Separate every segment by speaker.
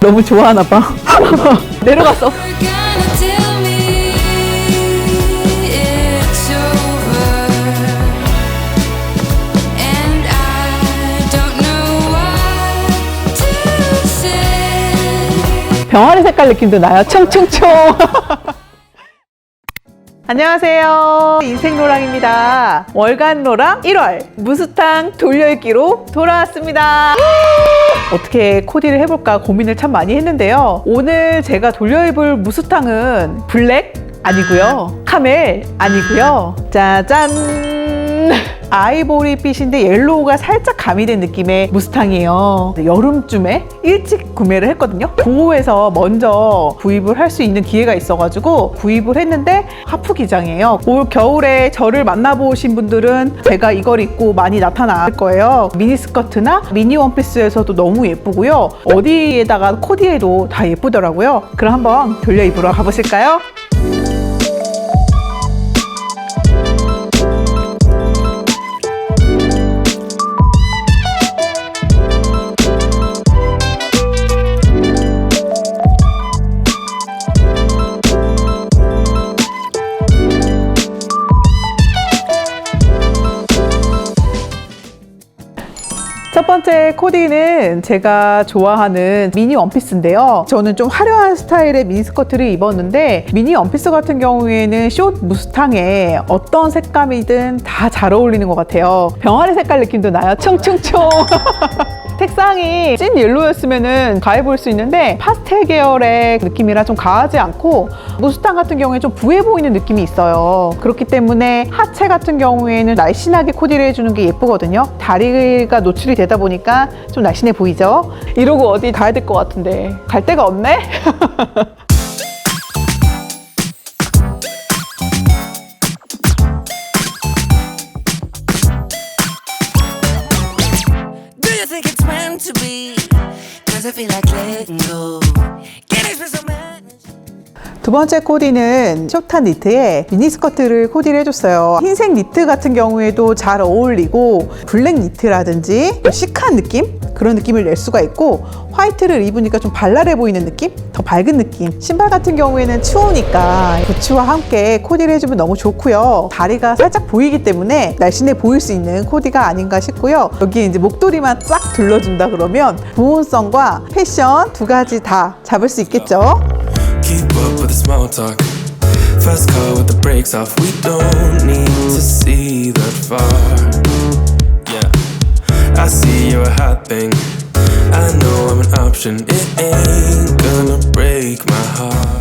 Speaker 1: 너무 좋아하나 봐. 내려갔어. 병아리 색깔 느낌도 나요. 총총총. 안녕하세요. 인생로랑입니다. 월간 로랑 1월 무스탕 돌려읽기로 돌아왔습니다. 어떻게 코디를 해볼까 고민을 참 많이 했는데요. 오늘 제가 돌려입을 무스탕은 블랙 아니고요. 카멜 아니고요. 짜잔. 아이보리빛인데 옐로우가 살짝 가미된 느낌의 무스탕이에요. 여름쯤에 일찍 구매를 했거든요. 구호에서 먼저 구입을 할 수 있는 기회가 있어가지고 구입을 했는데 하프 기장이에요. 올 겨울에 저를 만나보신 분들은 제가 이걸 입고 많이 나타날 거예요. 미니스커트나 미니 원피스에서도 너무 예쁘고요. 어디에다가 코디해도 다 예쁘더라고요. 그럼 한번 돌려 입으러 가보실까요? 첫 번째 코디는 제가 좋아하는 미니 원피스인데요. 저는 좀 화려한 스타일의 미니스커트를 입었는데 미니 원피스 같은 경우에는 숏 무스탕에 어떤 색감이든 다 잘 어울리는 것 같아요. 병아리 색깔 느낌도 나요. 총총총. 색상이 찐 옐로우였으면 가해 보일 수 있는데 파스텔 계열의 느낌이라 좀 가하지 않고 무스탕 같은 경우에 좀 부해 보이는 느낌이 있어요. 그렇기 때문에 하체 같은 경우에는 날씬하게 코디를 해주는 게 예쁘거든요. 다리가 노출이 되다 보니까 좀 날씬해 보이죠? 이러고 어디 가야 될 것 같은데 갈 데가 없네?
Speaker 2: to be? Cause I feel like letting go. Some madness?
Speaker 1: 두 번째 코디는 숏한 니트에 미니스커트를 코디를 해줬어요. 흰색 니트 같은 경우에도 잘 어울리고 블랙 니트라든지 시크한 느낌? 그런 느낌을 낼 수가 있고 화이트를 입으니까 좀 발랄해 보이는 느낌? 더 밝은 느낌. 신발 같은 경우에는 추우니까 부츠와 함께 코디를 해주면 너무 좋고요. 다리가 살짝 보이기 때문에 날씬해 보일 수 있는 코디가 아닌가 싶고요. 여기에 이제 목도리만 쫙 둘러준다 그러면 보온성과 패션 두 가지 다 잡을 수 있겠죠.
Speaker 3: The small talk. Fast car with the brakes off. We don't need to see that far. Yeah, I see you're a hot thing. I know I'm an option. It ain't gonna break my heart.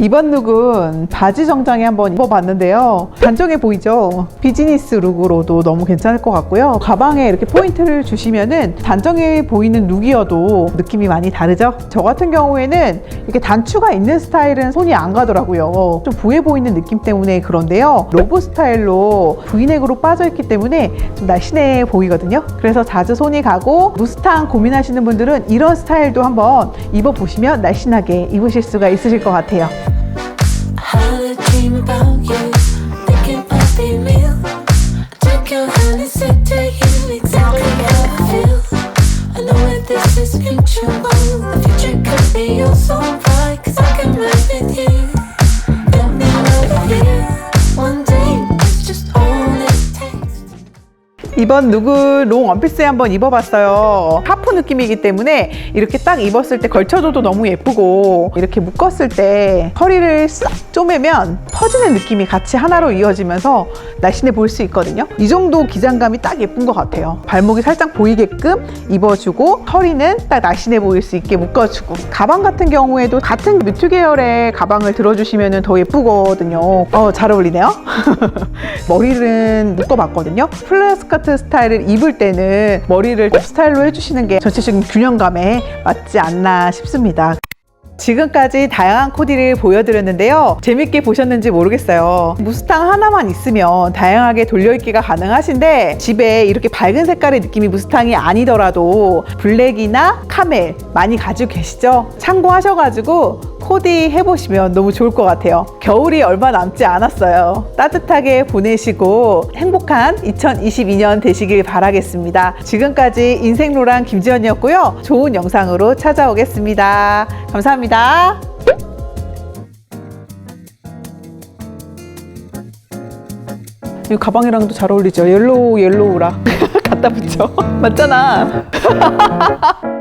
Speaker 1: 이번 룩은 바지 정장에 한번 입어봤는데요. 단정해 보이죠? 비즈니스 룩으로도 너무 괜찮을 것 같고요. 가방에 이렇게 포인트를 주시면은 단정해 보이는 룩이어도 느낌이 많이 다르죠? 저 같은 경우에는 이렇게 단추가 있는 스타일은 손이 안 가더라고요. 좀 부해 보이는 느낌 때문에 그런데요. 로브 스타일로 브이넥으로 빠져있기 때문에 좀 날씬해 보이거든요. 그래서 자주 손이 가고 무스탕 고민하시는 분들은 이런 스타일도 한번 입어보시면 날씬하게 입으실 수가 있으실 것 같아요.
Speaker 4: how
Speaker 1: 이번 룩을 롱 원피스에 한번 입어봤어요. 하프 느낌이기 때문에 이렇게 딱 입었을 때 걸쳐줘도 너무 예쁘고 이렇게 묶었을 때 허리를 싹 쪼매면 퍼지는 느낌이 같이 하나로 이어지면서 날씬해 보일 수 있거든요. 이 정도 기장감이 딱 예쁜 것 같아요. 발목이 살짝 보이게끔 입어주고 허리는 딱 날씬해 보일 수 있게 묶어주고 가방 같은 경우에도 같은 뮤트 계열의 가방을 들어주시면 더 예쁘거든요. 어, 잘 어울리네요. 머리는 묶어봤거든요. 플레어 스커트 스타일을 입을 때는 머리를 업 스타일로 해주시는 게 전체적인 균형감에 맞지 않나 싶습니다. 지금까지 다양한 코디를 보여드렸는데요. 재밌게 보셨는지 모르겠어요. 무스탕 하나만 있으면 다양하게 돌려입기가 가능하신데 집에 이렇게 밝은 색깔의 느낌이 무스탕이 아니더라도 블랙이나 카멜 많이 가지고 계시죠? 참고하셔가지고 코디 해보시면 너무 좋을 것 같아요. 겨울이 얼마 남지 않았어요. 따뜻하게 보내시고 행복한 2022년 되시길 바라겠습니다. 지금까지 인생로랑 김지연이었고요. 좋은 영상으로 찾아오겠습니다. 감사합니다. 감사합니다. 이 가방이랑도 잘 어울리죠? 옐로우 옐로우랑 갖다 붙여. 맞잖아.